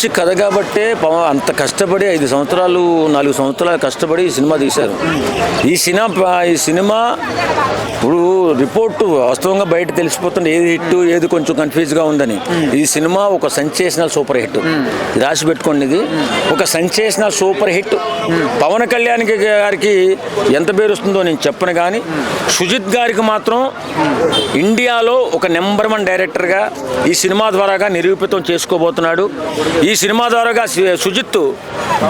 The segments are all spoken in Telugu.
మంచి కథ కాబట్టే అంత కష్టపడి ఐదు సంవత్సరాలు నాలుగు సంవత్సరాలు కష్టపడి ఈ సినిమా తీశారు. ఈ సినిమా ఈ సినిమా ఇప్పుడు రిపోర్టు వాస్తవంగా బయట తెలిసిపోతుంది ఏది హిట్ ఏది కొంచెం కన్ఫ్యూజ్గా ఉందని. ఈ సినిమా ఒక సెన్సేషనల్ సూపర్ హిట్ రాసి పెట్టుకోండి ఇది. ఒక sensational super hit Pawan Kalyan గారికి ఎంత పేరు వస్తుందో నేను చెప్పను కానీ సుజిత్ గారికి మాత్రం ఇండియాలో ఒక నెంబర్ వన్ డైరెక్టర్గా ఈ సినిమా ద్వారాగా నిరూపితం చేసుకోబోతున్నాడు. ఈ సినిమా ద్వారాగా సు- సుజిత్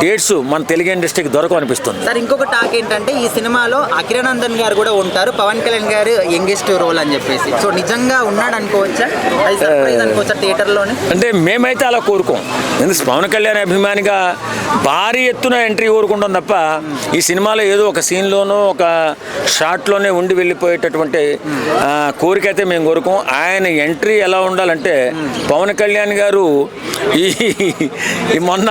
డేట్స్ మన తెలుగు ఇండస్ట్రీకి దొరకవు అనిపిస్తుంది సార్ ఇంకొక టాక్ ఏంటంటే ఈ సినిమాలో అకిరానందన్ గారు కూడా ఉంటారు పవన్ కళ్యాణ్ గారు యంగెస్ట్ రోల్ అని చెప్పేసి. సో నిజంగా ఉన్నాడు అనుకోవచ్చా అనుకోవచ్చా థియేటర్లోనే. అంటే మేమైతే అలా కోరుకోం. ఎందుకు పవన్ కళ్యాణ్ అభిమానిగా భారీ ఎత్తున ఎంట్రీ కోరుకుంటాం తప్ప ఈ సినిమాలో ఏదో ఒక సీన్లోనో ఒక షాట్లోనే ఉండి వెళ్ళిపోయేటటువంటి కోరిక అయితే మేము కోరుకోం. ఆయన ఎంట్రీ ఎలా ఉండాలంటే పవన్ కళ్యాణ్ గారు ఈ ఈ మొన్న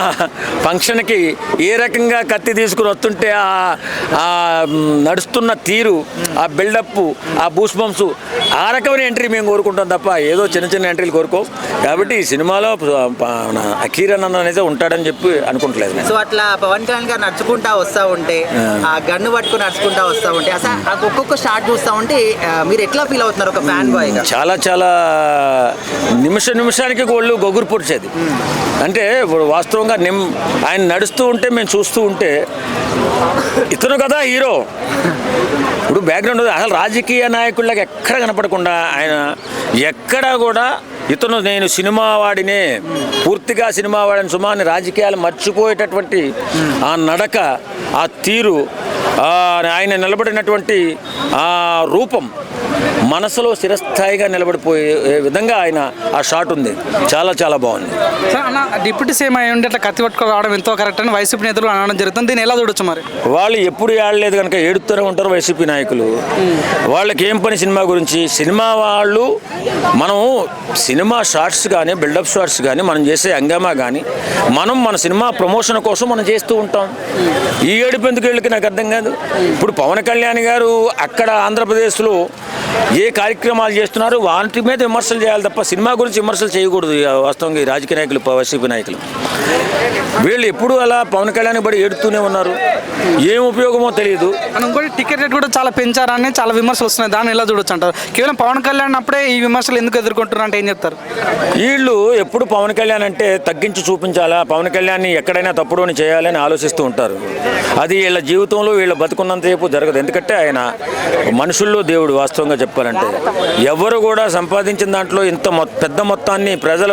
ఫంక్షన్కి ఏ రకంగా కత్తి తీసుకుని వస్తుంటే ఆ ఆ నడుస్తున్న తీరు ఆ బిల్డప్ ఆ బూస్ బంప్స్ ఆ రకమైన ఎంట్రీ మేము కోరుకుంటాం తప్ప ఏదో చిన్న చిన్న ఎంట్రీలు కోరుకోం. కాబట్టి ఈ సినిమాలో మన అఖీర్ అన్న అనేది ఉంటాడని చెప్పి అనుకుంటలేదు సో అట్లా పవన్ కళ్యాణ్ గారు నడుచుకుంటా వస్తా ఉంటే ఆ. గన్ను పట్టుకుని నడుచుకుంటా వస్తా ఉంటే అసలు ఒక్కొక్క షాట్ చూస్తా ఉంటే మీరు ఎట్లా ఫీల్ అవుతున్నారు ఒక ఫ్యాన్ బాయ్ చాలా చాలా నిమిష నిమిషానికి ఒళ్ళు గొగురు పొడిచేది. అంటే ఇప్పుడు వాస్తవంగా నిమ్ ఆయన నడుస్తూ ఉంటే మేము చూస్తూ ఉంటే ఇతను కదా హీరో. ఇప్పుడు బ్యాక్గ్రౌండ్ అసలు రాజకీయ నాయకుళ్ళకి ఎక్కడ కనపడకుండా ఆయన ఎక్కడా కూడా ఇతను నేను సినిమా వాడినే పూర్తిగా సినిమా వాడిని సుమాని రాజకీయాలు మర్చిపోయేటటువంటి ఆ నడక ఆ తీరు ఆయన నిలబడినటువంటి ఆ రూపం మనసులో స్థిరస్థాయిగా నిలబడిపోయే విధంగా ఆయన ఆ షాట్ ఉంది. చాలా చాలా బాగుంది. డిప్యూటీ సీఎం అయి ఉండి అట్లా కత్తి పట్టుకొని రావడం ఎంతో కరెక్ట్ అని వైసీపీ నేతలు అనడం జరుగుతుంది. దీన్ని ఎలా చూడొచ్చు మరి? వాళ్ళు ఎప్పుడు ఏడలేదు కనుక ఏడుతూనే ఉంటారు వైసీపీ నాయకులు. వాళ్ళకి ఏం పని సినిమా గురించి? సినిమా వాళ్ళు మనం సినిమా షార్ట్స్ కానీ బిల్డప్ షార్ట్స్ కానీ మనం చేసే హంగామా కానీ మనం మన సినిమా ప్రమోషన్ కోసం మనం చేస్తూ ఉంటాం. ఈ ఏడుపు ఎందుకు వీళ్ళకి? నాకు అర్థం కాదు. ఇప్పుడు పవన్ కళ్యాణ్ గారు అక్కడ ఆంధ్రప్రదేశ్లో ఏ కార్యక్రమాలు చేస్తున్నారు? వాటి మీద విమర్శలు చేయాలి తప్ప సినిమా గురించి విమర్శలు చేయకూడదు వాస్తవంగా ఈ రాజకీయ నాయకులు వైసీపీ నాయకులు. వీళ్ళు ఎప్పుడు అలా పవన్ కళ్యాణ్ పడి ఏడుతూనే ఉన్నారు? ఏం ఉపయోగమో తెలియదు ఇంకోటి టికెట్ రేట్ కూడా చాలా పెంచారని చాలా విమర్శలు వస్తున్నాయి. దాన్ని ఎలా చూడొచ్చు అంటారు? కేవలం పవన్ కళ్యాణ్ అప్పుడే ఈ విమర్శలు ఎందుకు ఎదుర్కొంటున్నారు అంటే ఏం చెప్తారు? వీళ్ళు ఎప్పుడు పవన్ కళ్యాణ్ అంటే తగ్గించి చూపించాలా? పవన్ కళ్యాణ్ని ఎక్కడైనా తప్పుడు అని చేయాలని ఆలోచిస్తూ ఉంటారు. అది వీళ్ళ జీవితంలో వీళ్ళ బతుకున్నంతసేపు జరగదు. ఎందుకంటే ఆయన మనుషుల్లో దేవుడు వాస్తవంగా చెప్పాలంటే ఎవరు కూడా సంపాదించిన దాంట్లో ఇంత పెద్ద మొత్తాన్ని ప్రజల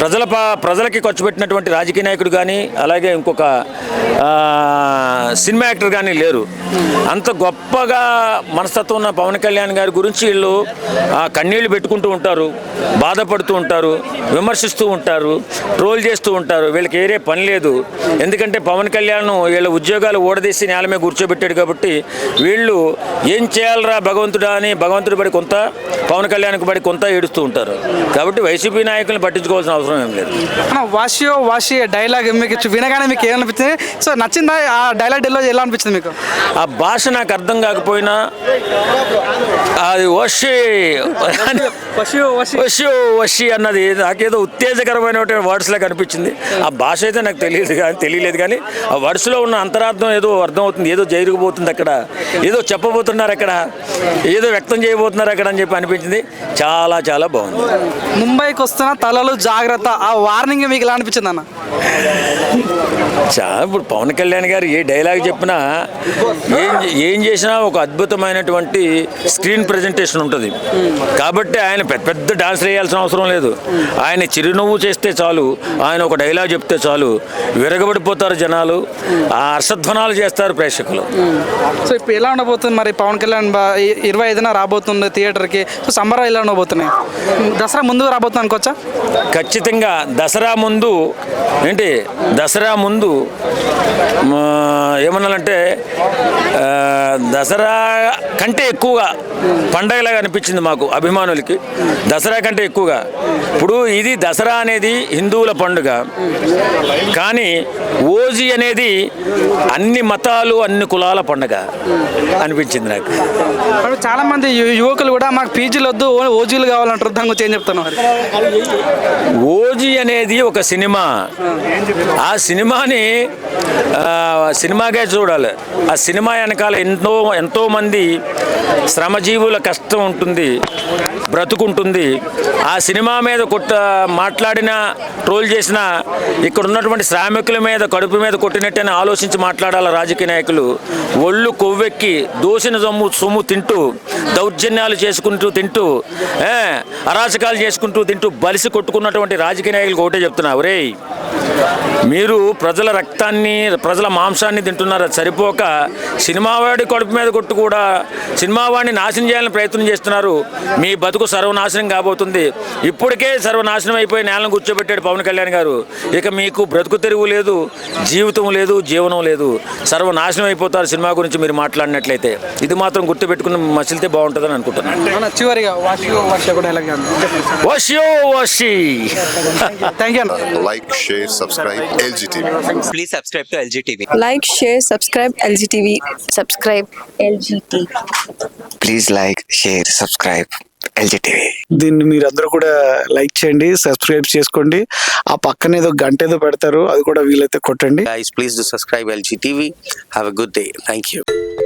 ప్రజల పా- ప్రజలకి ఖర్చు పెట్టినటువంటి రాజకీయ నాయకుడు కానీ అలాగే ఇంకొక సినిమా యాక్టర్ కానీ లేరు. అంత గొప్పగా మనస్తత్వం ఉన్న పవన్ కళ్యాణ్ గారి గురించి వీళ్ళు కన్నీళ్ళు పెట్టుకుంటూ ఉంటారు బాధపడుతూ ఉంటారు విమర్శిస్తూ ఉంటారు ట్రోల్ చేస్తూ ఉంటారు. వీళ్ళకి ఏరే పని లేదు. ఎందుకంటే పవన్ కళ్యాణ్ వీళ్ళ ఉద్యోగాలు ఓడదీసి నేల మీద కూర్చోబెట్టాడు కాబట్టి వీళ్ళు ఏం చేయాలరా భగవంతుడా అని భగవంతు భగవంతుడి పడి కొంత పవన్ కళ్యాణ్కి పడి కొంత ఏడుస్తూ ఉంటారు. కాబట్టి వైసీపీ నాయకులను పట్టించుకోవాల్సిన అవసరం ఏం లేదు. వాషియో వాషి డైలాగ్ మీకు వినగానే మీకు ఏమనిపించింది సో నచ్చిందా ఆ డైలాగ్ డెలివరీ ఎలా అనిపించింది మీకు? ఆ భాష నాకు అర్థం కాకపోయినా అది వషి వాషి వషి. అన్నది నాకేదో ఉత్తేజకరమైన వర్డ్స్ లాగా అనిపించింది ఆ భాష అయితే నాకు తెలియదు కానీ తెలియలేదు కానీ ఆ వర్డ్స్లో ఉన్న అంతరార్థం ఏదో అర్థం అవుతుంది ఏదో జరగబోతుంది అక్కడ. ఏదో చెప్పబోతున్నారు అక్కడ. ఏదో వ్యక్తం చేయబోతున్నారు అక్కడ అని చెప్పి అనిపించింది. చాలా చాలా బాగుంది. ముంబైకి వస్తున్న తలలు జాగ్రత్త. ఆ వార్నింగ్ మీకు ఎలా అనిపించింది అన్న? ఇప్పుడు పవన్ కళ్యాణ్ గారు ఏ డైలాగ్ చెప్పినా ఏం ఏం చేసినా ఒక అద్భుతమైనటువంటి స్క్రీన్ ప్రజెంటేషన్ ఉంటుంది. కాబట్టి ఆయన పెద్ద పెద్ద డాన్స్ వేయాల్సిన అవసరం లేదు. ఆయన చిరునవ్వు చేస్తే చాలు ఆయన ఒక డైలాగ్ చెప్తే చాలు విరగబడిపోతారు జనాలు ఆ హర్షధ్వనాలు చేస్తారు ప్రేక్షకులు. సో ఇప్పుడు ఎలా ఉండబోతుంది మరి పవన్ కళ్యాణ్ ఇరవై ఐదున రాబోతుంది థియేటర్కి? సో సంబరాలు ఎలా ఉండబోతున్నాయి? దసరా ముందు రాబోతుంది అనుకోవచ్చా? ఖచ్చితంగా దసరా ముందు ఏంటి? దసరా ముందు మ, ఏమన్నానంటే ఆ, దసరా కంటే ఎక్కువగా పండగలాగా అనిపించింది మాకు అభిమానులకి. దసరా కంటే ఎక్కువగా. ఇప్పుడు ఇది దసరా అనేది హిందువుల పండుగ. కానీ ఓజీ అనేది అన్ని మతాలు అన్ని కులాల పండుగ అనిపించింది నాకు. చాలా మంది యువకులు కూడా మాకు పీజీలు వద్దు ఓజీలు కావాలంటారు దాని గురించి ఏం చెప్తాను ఓజీ అనేది ఒక సినిమా. ఆ సినిమాని సినిమాని సినిమాగా చూడాలి. ఆ సినిమా వెనకాల ఎంతో ఎంతోమంది శ్రమజీవుల కష్టం ఉంటుంది బ్రతుకుంటుంది. ఆ సినిమా మీద కొట్ట మాట్లాడిన ట్రోల్ చేసిన ఇక్కడ ఉన్నటువంటి శ్రామికుల మీద కడుపు మీద కొట్టినట్టని ఆలోచించి మాట్లాడాలి రాజకీయ నాయకులు. ఒళ్ళు కొవ్వెక్కి దోసిన సొమ్ము సొమ్ము తింటూ దౌర్జన్యాలు చేసుకుంటూ తింటూ అరాచకాలు చేసుకుంటూ తింటూ బలిసి కొట్టుకున్నటువంటి రాజకీయ నాయకులకు ఒకటే చెప్తున్నా. ఒరేయ్ మీరు ప్రజల రక్తాన్ని ప్రజల మాంసాన్ని తింటున్నారు? సరిపోక సినిమా వాడి కడుపు మీద కొట్టు కూడా సినిమా వాడిని నాశనం చేయాలని ప్రయత్నం చేస్తున్నారు. మీ బతుకు సర్వనాశనం కాబోతుంది. ఇప్పటికే సర్వనాశనం అయిపోయి నేలను కూర్చోబెట్టాడు పవన్ కళ్యాణ్ గారు. ఇక మీకు బ్రతుకు తెరువు లేదు జీవితం లేదు జీవనం లేదు. సర్వనాశనం అయిపోతారు సినిమా గురించి మీరు మాట్లాడినట్లయితే. ఇది మాత్రం గుర్తుపెట్టుకుని మసిలితే బాగుంటుందని అనుకుంటున్నాను. చివరిగా wash. Thank you share, subscribe, LGTV. Please subscribe to LG TV. like share subscribe lgtv subscribe lgt Please like, share, subscribe LGTV. దీన్ని మీరందరూ కూడా లైక్ చేయండి సబ్స్క్రైబ్ చేసుకోండి ఆ పక్కన ఏదో గంట ఏదో పెడతారు అది కూడా వీలైతే కొట్టండి Guys, please do subscribe LG TV. Have a good day. Thank you.